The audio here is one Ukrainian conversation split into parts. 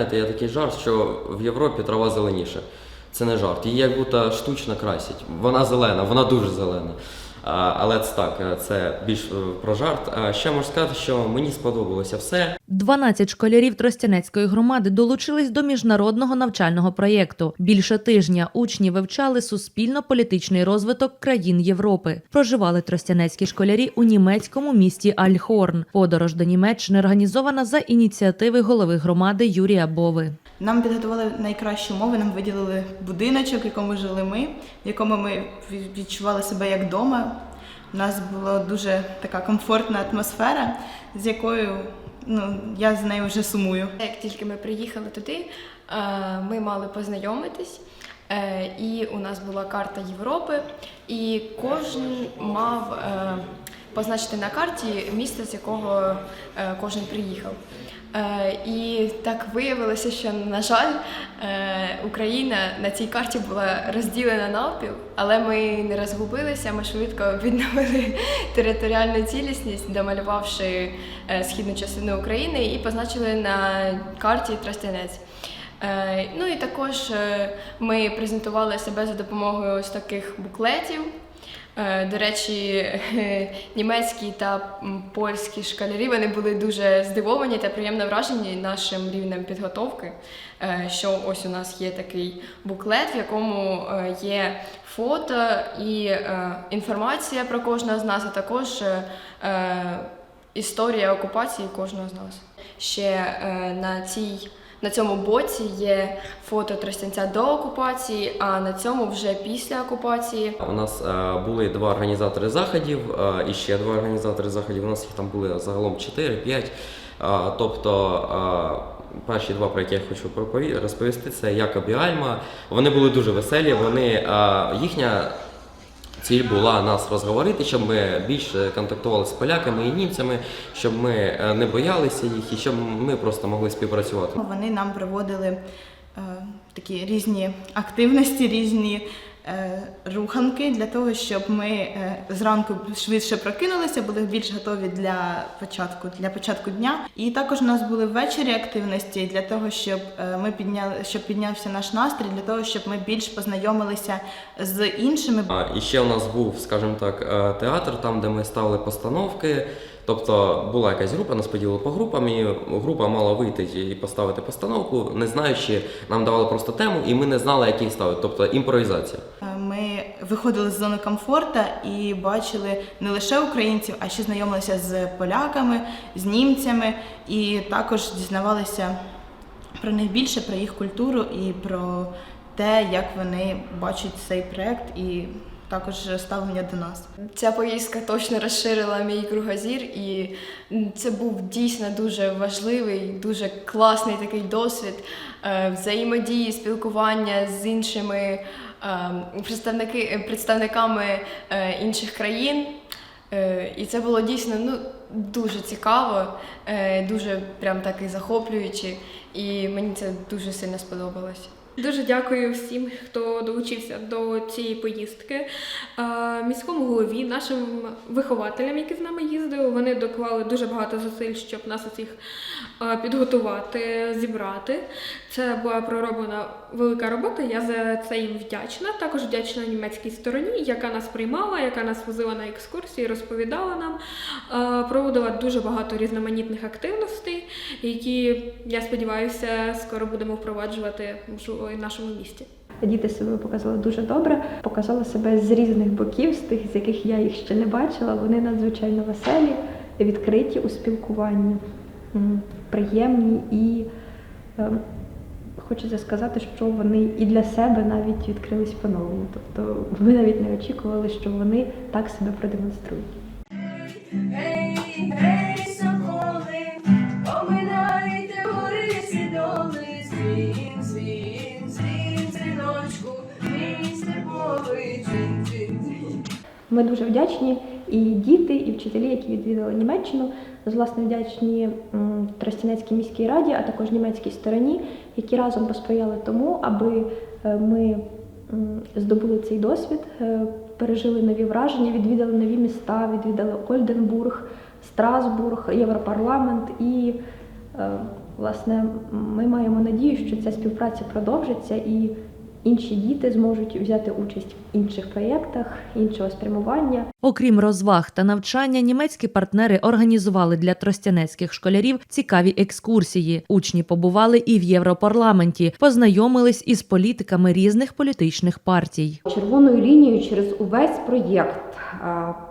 знаєте, є такий жарт, що в Європі трава зеленіша. Це не жарт. Її як будто штучно красять. Вона зелена, вона дуже зелена. Але це так, це більш е, про жарт. А ще можу сказати, що мені сподобалося все. 12 школярів Тростянецької громади долучились до міжнародного навчального проєкту. Більше тижня учні вивчали суспільно-політичний розвиток країн Європи. Проживали тростянецькі школярі у німецькому місті Альхорн. Подорож до Німеччини організована за ініціативи голови громади Юрія Бови. Нам підготували найкращі умови, нам виділили будиночок, в якому жили ми, в якому ми відчували себе як вдома. У нас була дуже така комфортна атмосфера, з якою ну, я з нею вже сумую. Як тільки ми приїхали туди, е, ми мали познайомитись, е, і у нас була карта Європи, і кожен мав е, позначити на карті місце, з якого кожен приїхав. Е, І так виявилося, що, на жаль, е, Україна на цій карті була розділена навпіл, але ми не розгубилися, ми швидко відновили територіальну цілісність, домалювавши е, східну частину України і позначили на карті Тростянець. Ну і також ми презентували себе за допомогою ось таких буклетів. Е, До речі, німецькі та польські школярі вони були дуже здивовані та приємно вражені нашим рівнем підготовки. е, Що ось у нас є такий буклет, в якому е, є фото і інформація про кожного з нас, а також історія окупації кожного з нас. Ще на цій на цьому боці є фото Тростянця до окупації, а на цьому вже після окупації. У нас е, були два організатори заходів, е, і ще два організатори заходів. У нас їх там були загалом 4-5. Е, тобто перші два, про які я хочу розповісти, це Якоб і Альма. Вони були дуже веселі. Вони їхня. Ціль була нас розговорити, щоб ми більше контактували з поляками і німцями, щоб ми е, не боялися їх і щоб ми просто могли співпрацювати. Вони нам проводили е, такі різні активності, різні руханки для того, щоб ми е, зранку швидше прокинулися, були більш готові для початку, для початку дня. І також у нас були ввечері активності для того, щоб е, ми підняли, щоб піднявся наш настрій, для того, щоб ми більш познайомилися з іншими. І ще у нас був, скажімо так, е, театр, там, де ми ставили постановки. Тобто була якась група, нас поділили по групам, і група мала вийти і поставити постановку, не знаючи, нам давали просто тему, і ми не знали, як її ставити. Тобто імпровізація. Е, Ми виходили з зони комфорту і бачили не лише українців, а ще знайомилися з поляками, з німцями, і також дізнавалися про них більше, про їх культуру і про те, як вони бачать цей проект, і також ставлення до нас. Ця поїздка точно розширила мій кругозір, і це був дійсно дуже важливий, дуже класний такий досвід е, взаємодії, спілкування з іншими е, представники, представниками е, інших країн. І це було дійсно ну, дуже цікаво, дуже прям так і захоплююче, і мені це дуже сильно сподобалось. Дуже дякую всім, хто долучився до цієї поїздки. Е, Міському голові, нашим вихователям, які з нами їздили, вони доклали дуже багато зусиль, щоб нас усіх е, підготувати, зібрати. Це була пророблена велика робота. Я за це їм вдячна. Також вдячна німецькій стороні, яка нас приймала, яка нас возила на екскурсії, розповідала нам, Е, проводила дуже багато різноманітних активностей, які я сподіваюся скоро будемо впроваджувати можливо, в нашому місті. Діти себе показали дуже добре, показали себе з різних боків, з тих, з яких я їх ще не бачила. Вони надзвичайно веселі, відкриті у спілкуванні, приємні і е, хочеться сказати, що вони і для себе навіть відкрились по-новому. Тобто ви навіть не очікували, що вони так себе продемонструють. Ми дуже вдячні і діти, і вчителі, які відвідали Німеччину. Власне, вдячні Тростянецькій міській раді, а також німецькій стороні, які разом посприяли тому, аби е, ми здобули цей досвід, е, пережили нові враження, відвідали нові міста, відвідали Ольденбург, Страсбург, Європарламент і е, Власне, ми маємо надію, що ця співпраця продовжиться і інші діти зможуть взяти участь в інших проєктах, іншого спрямування. Окрім розваг та навчання, німецькі партнери організували для тростянецьких школярів цікаві екскурсії. Учні побували і в Європарламенті, познайомились із політиками різних політичних партій. Червоною лінією через увесь проєкт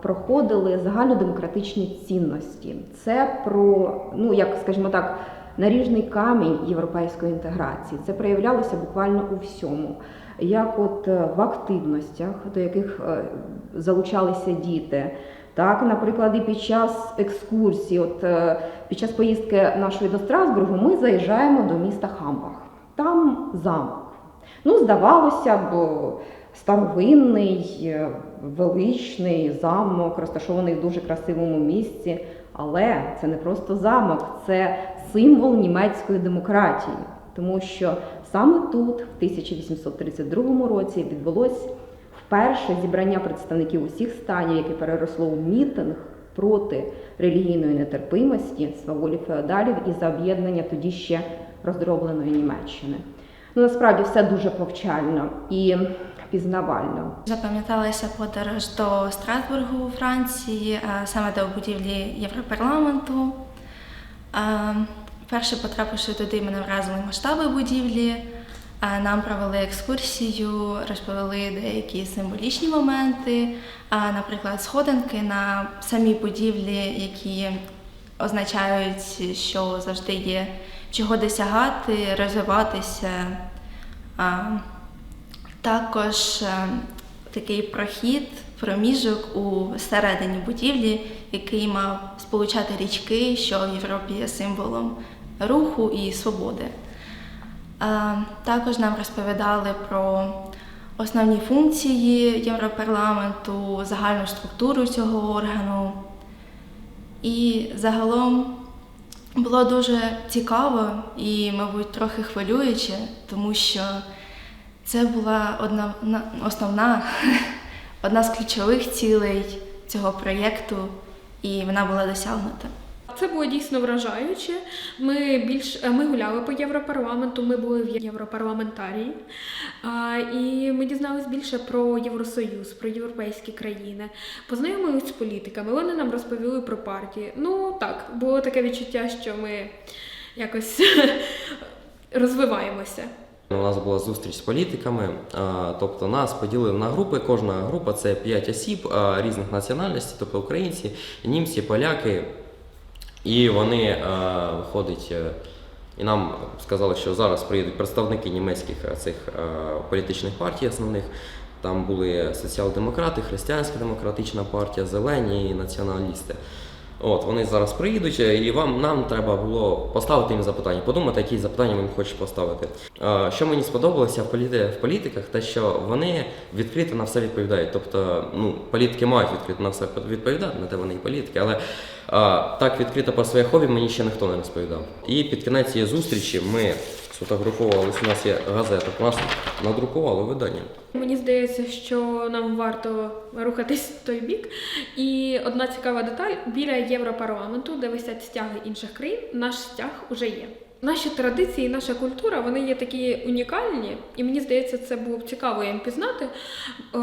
проходили загальнодемократичні цінності. Це про, ну як скажімо так, наріжний камінь європейської інтеграції. Це проявлялося буквально у всьому. Як от е, в активностях, до яких е, залучалися діти. Так, наприклад, і під час екскурсії, от е, під час поїздки нашої до Страсбургу, ми заїжджаємо до міста Хамбах. Там замок. Ну, здавалося б, старовинний, величний замок, розташований в дуже красивому місці. Але це не просто замок, це символ німецької демократії. Тому що саме тут, в 1832 році, відбулось вперше зібрання представників усіх станів, яке переросло у мітинг проти релігійної нетерпимості, сваволі феодалів і за об'єднання тоді ще роздробленої Німеччини. Ну насправді все дуже повчально і пізнавально. Запам'яталася подорож до Страсбургу у Франції, саме до будівлі Європарламенту. А, Перше потрапивши туди, мене вразили масштаби будівлі. Нам провели екскурсію, розповіли деякі символічні моменти, наприклад, сходинки на самій будівлі, які означають, що завжди є чого досягати, розвиватися. Також е, такий прохід, проміжок у середині будівлі, який мав сполучати річки, що в Європі є символом руху і свободи. Е, Також нам розповідали про основні функції Європарламенту, загальну структуру цього органу. І загалом було дуже цікаво і, мабуть, трохи хвилююче, тому що це була одна основна, одна з ключових цілей цього проєкту, і вона була досягнута. Це було дійсно вражаюче. Ми більш ми гуляли по Європарламенту, ми були в Європарламентарії, і ми дізналися більше про Євросоюз, про європейські країни. Познайомилися з політиками. Вони нам розповіли про партії. Ну так, було таке відчуття, що ми якось розвиваємося. У нас була зустріч з політиками, тобто нас поділили на групи. Кожна група це 5 осіб різних національностей, тобто українці, німці, поляки. І вони виходить, е, і нам сказали, що зараз приїдуть представники німецьких е, цих е, політичних партій основних. Там були соціал-демократи, християнська демократична партія, зелені і націоналісти. От вони зараз приїдуть, е, і вам нам треба було поставити їм запитання, подумати, які запитання вони хочуть поставити. Е, Що мені сподобалося в політи в політиках, те, що вони відкрито на все відповідають. Тобто, ну політики мають відкрито на все відповідати, на те вони і політики, але е, так відкрито про своє хобі мені ще ніхто не розповідав. І під кінець цієї зустрічі ми сфотографувалися. У нас є газета, нас надрукували видання. Мені здається, що нам варто рухатись в той бік. І одна цікава деталь: біля Європарламенту, де висять стяги інших країн, наш стяг уже є. Наші традиції, наша культура, вони є такі унікальні, і мені здається, це було б цікаво їм пізнати. Е,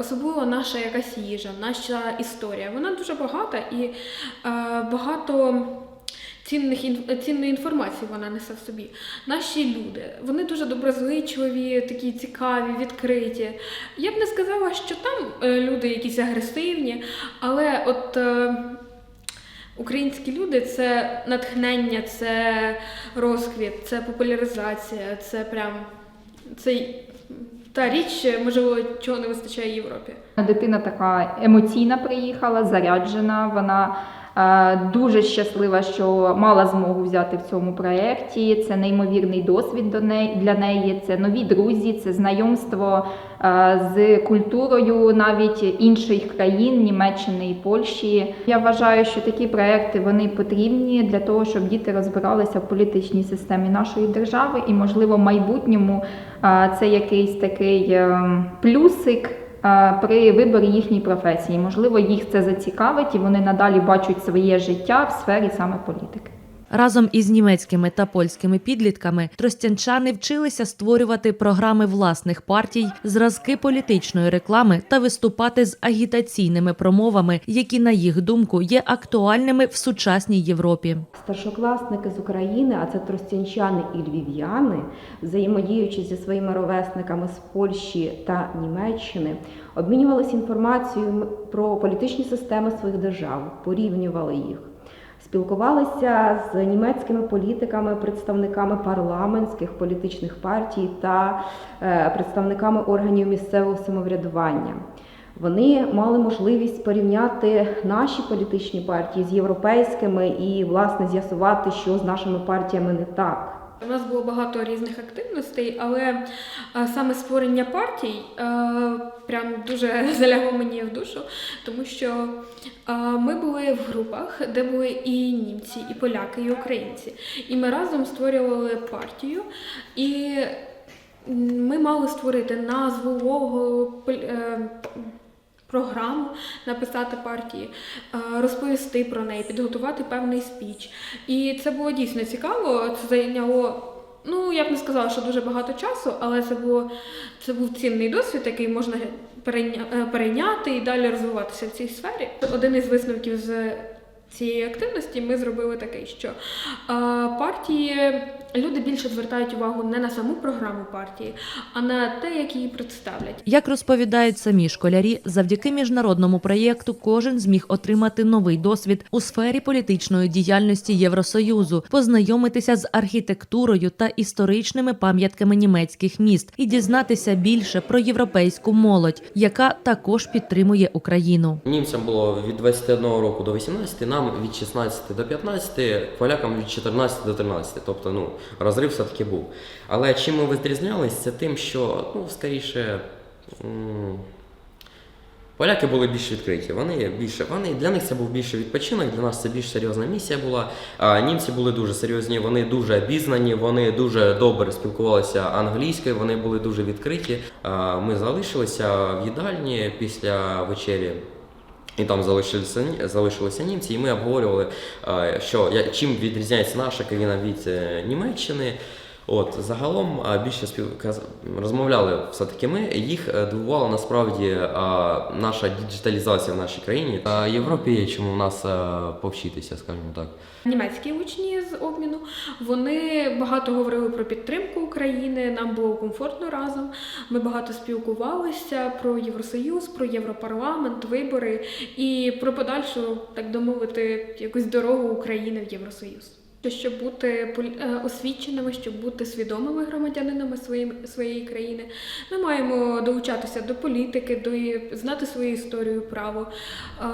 особливо наша якась їжа, наша історія. Вона дуже багата і е, багато цінних ін- цінної інформації вона несе в собі. Наші люди, вони дуже доброзичливі, такі цікаві, відкриті. Я б не сказала, що там е, люди якісь агресивні, але от. е, Українські люди це натхнення, це розквіт, це популяризація, це прям це та річ, можливо, чого не вистачає Європі. Дитина така емоційна приїхала, заряджена. Вона дуже щаслива, що мала змогу взяти в цьому проєкті. Це неймовірний досвід до неї для неї. Це нові друзі, це знайомство е, з культурою навіть інших країн, Німеччини і Польщі. Я вважаю, що такі проекти вони потрібні для того, щоб діти розбиралися в політичній системі нашої держави, і можливо в майбутньому е, це якийсь такий е, плюсик е, при виборі їхньої професії. Можливо, їх це зацікавить і вони надалі бачать своє життя в сфері саме політики. Разом із німецькими та польськими підлітками тростянчани вчилися створювати програми власних партій, зразки політичної реклами та виступати з агітаційними промовами, які, на їх думку, є актуальними в сучасній Європі. Старшокласники з України, а це тростянчани і львів'яни, взаємодіючи зі своїми ровесниками з Польщі та Німеччини, обмінювалися інформацією про політичні системи своїх держав, порівнювали їх. Спілкувалися з німецькими політиками, представниками парламентських політичних партій та е, представниками органів місцевого самоврядування. Вони мали можливість порівняти наші політичні партії з європейськими і, власне, з'ясувати, що з нашими партіями не так. У нас було багато різних активностей, але е, саме створення партій е, прям дуже залягло мені в душу, тому що е, ми були в групах, де були і німці, і поляки, і українці. І ми разом створювали партію, і ми мали створити назву, лого, програму, написати партії, е, розповісти про неї, підготувати певний спіч. І це було дійсно цікаво. Це зайняло. Ну, я б не сказала, що дуже багато часу, але це було це був цінний досвід, який можна е, перейняти і далі розвиватися в цій сфері. Один із висновків з цієї активності ми зробили такий, що е, партії люди більше звертають увагу не на саму програму партії, а на те, як її представлять. Як розповідають самі школярі, завдяки міжнародному проєкту кожен зміг отримати новий досвід у сфері політичної діяльності Євросоюзу, познайомитися з архітектурою та історичними пам'ятками німецьких міст і дізнатися більше про європейську молодь, яка також підтримує Україну. Німцям було від 21 року до 18, нам від 16 до 15, полякам від 14 до 13. Тобто, ну, розрив все-таки був. Але чим ми відрізнялись, це тим, що, ну, скоріше, поляки були більш відкриті. Вони більше, вони, для них це був більше відпочинок, для нас це більш серйозна місія була. А німці були дуже серйозні, вони дуже обізнані, вони дуже добре спілкувалися англійською, вони були дуже відкриті. А, Ми залишилися в їдальні після вечері. І там залишилися, залишилися німці, і ми обговорювали, е, що чим відрізняється наша країна від е, Німеччини. От загалом більше спів... розмовляли все-таки ми. Їх е, дивувала насправді наша діджиталізація в нашій країні. А Європі є чому в нас е, повчитися, скажімо так. Німецькі учні з обміну вони багато говорили про підтримку України. Нам було комфортно разом. Ми багато спілкувалися про Євросоюз, про Європарламент, вибори і про подальшу, так би мовити, якусь дорогу України в Євросоюз. Щоб бути е, освіченими, щоб бути свідомими громадянинами своєї, своєї країни, ми маємо долучатися до політики, до знати свою історію, право. Е,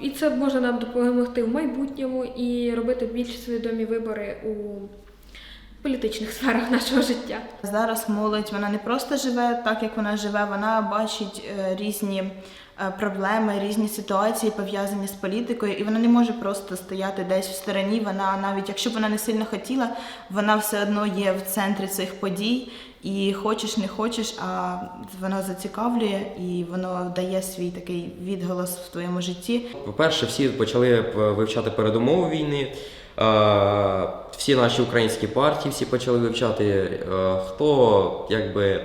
І це може нам допомогти в майбутньому і робити більш свідомі вибори у політичних сферах нашого життя. Зараз молодь вона не просто живе так, як вона живе, вона бачить е, різні проблеми, різні ситуації пов'язані з політикою, і вона не може просто стояти десь в стороні. Вона навіть якщо б вона не сильно хотіла, вона все одно є в центрі цих подій. І хочеш, не хочеш, а воно зацікавлює і воно дає свій такий відголос в твоєму житті. По-перше, всі почали вивчати передумови війни. Е, Всі наші українські партії всі почали вивчати, е, хто якби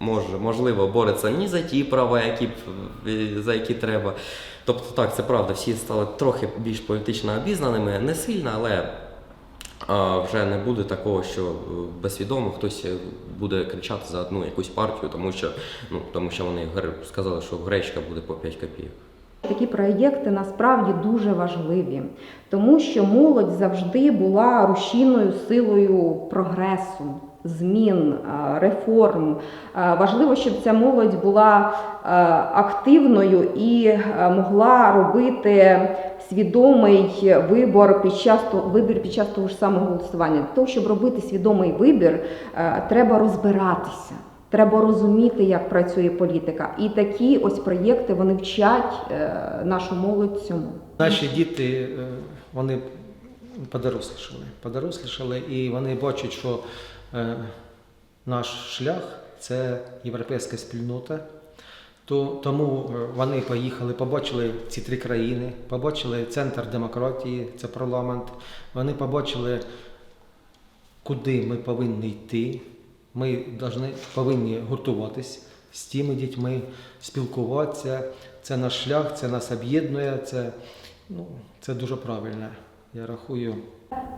може, можливо бореться не за ті права, які е, за які треба. Тобто, так, це правда, всі стали трохи більш політично обізнаними, не сильно, але а, вже не буде такого, що е, безсвідомо хтось е, буде кричати за одну якусь партію, тому що, ну, тому що вони сказали, що гречка буде по 5 копійок. Такі проєкти насправді дуже важливі, тому що молодь завжди була рушійною силою прогресу, змін, е, реформ. Е, Важливо, щоб ця молодь була е, активною і могла робити свідомий вибор під час вибір під час того ж самого голосування. Для того, щоб робити свідомий вибір, треба розбиратися. Треба розуміти, як працює політика. І такі ось проєкти вони вчать нашу молодь цьому. Наші діти вони подорослішали, подорослішали, і вони бачать, що наш шлях це європейська спільнота. То, тому е, вони поїхали, побачили ці три країни, побачили центр демократії, це парламент. Вони побачили, куди ми повинні йти. Ми повинні гуртуватись з тими дітьми, спілкуватися. Це наш шлях, це нас об'єднує, це, ну, це дуже правильно. Я рахую.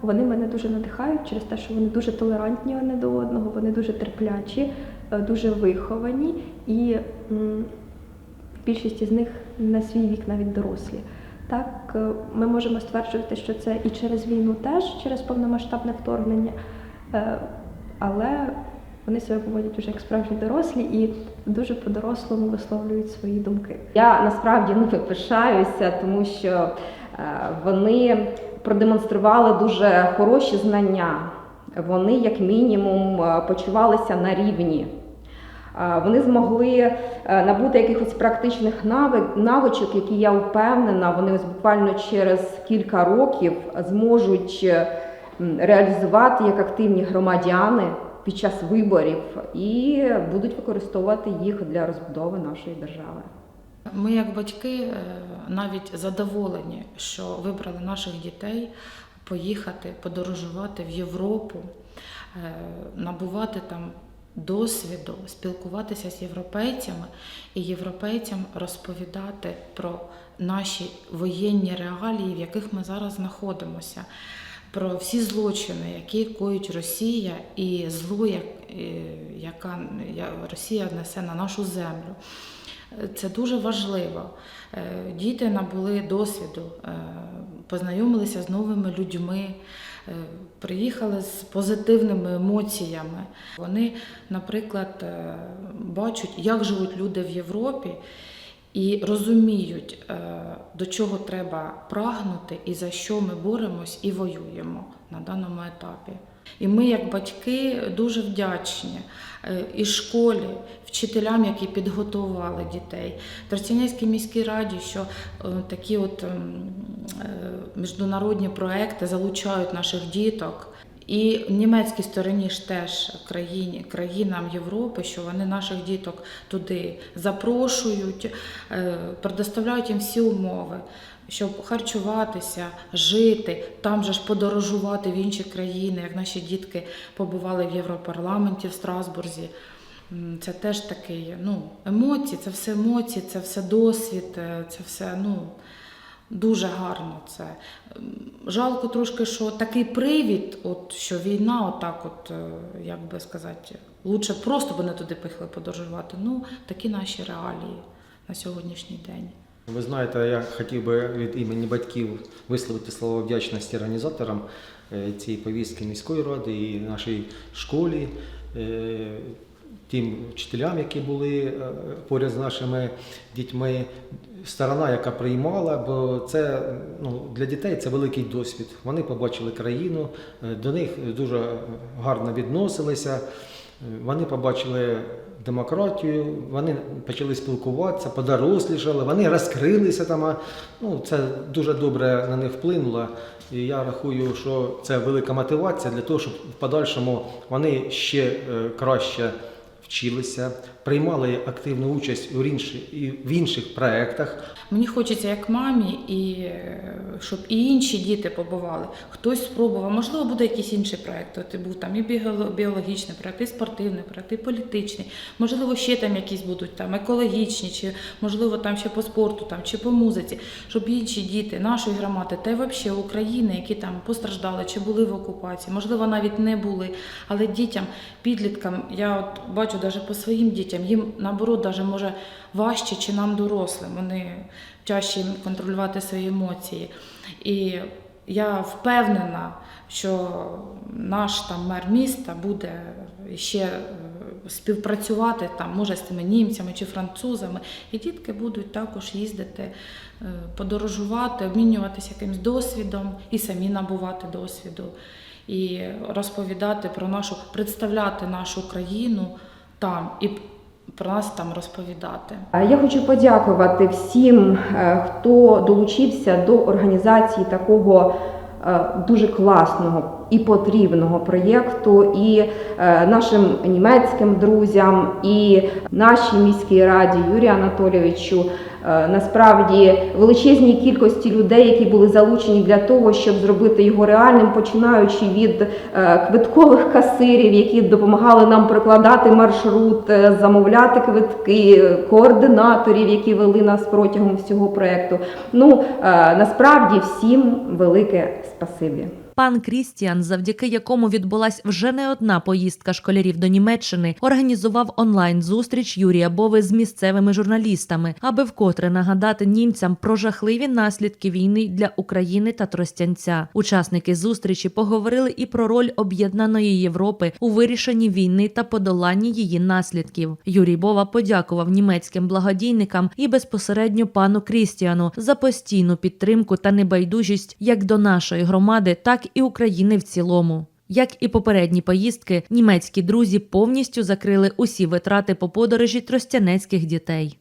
Вони мене дуже надихають через те, що вони дуже толерантні одне до одного, вони дуже терплячі, е, дуже виховані, і м, більшість із них на свій вік навіть дорослі. Так, е, ми можемо стверджувати, що це і через війну теж, через повномасштабне вторгнення, е, але вони себе поводять вже як справжні дорослі і дуже по-дорослому висловлюють свої думки. Я насправді ними пишаюся, тому що вони продемонстрували дуже хороші знання. Вони, як мінімум, е, почувалися на рівні. Е, Вони змогли е, набути якихось практичних навичок, які я впевнена, вони ось буквально через кілька років зможуть реалізувати як активні громадяни під час виборів і будуть використовувати їх для розбудови нашої держави. Ми, як батьки, е, навіть задоволені, що вибрали наших дітей поїхати, подорожувати в Європу, е, набувати там досвіду, спілкуватися з європейцями і європейцям розповідати про наші воєнні реалії, в яких ми зараз знаходимося. Про всі злочини, які коїть Росія, і зло, е, яка Росія несе на нашу землю. Це дуже важливо. Е, Діти набули досвіду, е, познайомилися з новими людьми, е, приїхали з позитивними емоціями. Вони, наприклад, бачать, як живуть люди в Європі. І розуміють, до чого треба прагнути і за що ми боремось і воюємо на даному етапі. І ми, як батьки, дуже вдячні е, і школі, вчителям, які підготували дітей, Тростянецькій міській раді, що е, такі от ем, е, міжнародні проекти залучають наших діток. І в німецькій стороні ж теж країні, країнам Європи, що вони наших діток туди запрошують, предоставляють їм всі умови, щоб харчуватися, жити, там же ж подорожувати в інші країни, як наші дітки побували в Європарламенті в Страсбурзі. Це теж такий ну, емоції, це все емоції, це все досвід, е, це все ну, дуже гарно. Це. Жалко трошки, що такий привід, от, що війна, отак, от, е, як би сказати, лучше просто б вони туди поїхали подорожувати. Ну, такі наші реалії на сьогоднішній день. Ви знаєте, я хотів би від імені батьків висловити слова вдячності організаторам е, цієї повістки міської ради і нашій школі, е, тим вчителям, які були е, поряд з нашими дітьми, сторона, яка приймала, бо це ну, для дітей це великий досвід. Вони побачили країну, е, до них дуже гарно відносилися. Вони побачили демократію, вони почали спілкуватися, подорослішали, вони розкрилися там. Ну, це дуже добре на них вплинуло. І я рахую, що це велика мотивація для того, щоб в подальшому вони ще е, краще вчилися, приймали активну участь у інші, в інших проєктах. Мені хочеться як мамі, і е, щоб і інші діти побували. Хтось спробував, можливо, буде якийсь інший проєкт. От був там і біологічний проєкт, і спортивний проєкт, і політичний. Можливо, ще там якісь будуть там екологічні, чи можливо там ще по спорту, там чи по музиці, щоб інші діти нашої громади та й взагалі України, які там постраждали чи були в окупації, можливо, навіть не були. Але дітям, підліткам, я от бачу навіть по своїм дітям, їм наоборот даже може важче, чи нам дорослим. Вони чаще контролювати свої емоції. І я впевнена, що наш там мер міста буде ще е, співпрацювати там, може, з тими німцями чи французами, і дітки будуть також їздити, е, подорожувати, обмінюватися якимсь досвідом і самі набувати досвіду, і розповідати про нашу, представляти нашу країну там і про нас там розповідати. Я хочу подякувати всім, е, хто долучився до організації такого е, дуже класного і потрібного проєкту, і е, нашим німецьким друзям, і нашій міській раді Юрію Анатолійовичу. Е, Насправді величезній кількості людей, які були залучені для того, щоб зробити його реальним, починаючи від е, квиткових касирів, які допомагали нам прокладати маршрут, е, замовляти квитки, координаторів, які вели нас протягом всього проекту. Ну насправді всім велике спасибі. Пан Крістіан, завдяки якому відбулась вже не одна поїздка школярів до Німеччини, організував онлайн зустріч Юрія Бови з місцевими журналістами, аби вкотре нагадати німцям про жахливі наслідки війни для України та Тростянця. Учасники зустрічі поговорили і про роль об'єднаної Європи у вирішенні війни та подоланні її наслідків. Юрій Бова подякував німецьким благодійникам і безпосередньо пану Крістіану за постійну підтримку та небайдужість як до нашої громади, так і України в цілому. Як і попередні поїздки, німецькі друзі повністю закрили усі витрати по подорожі тростянецьких дітей.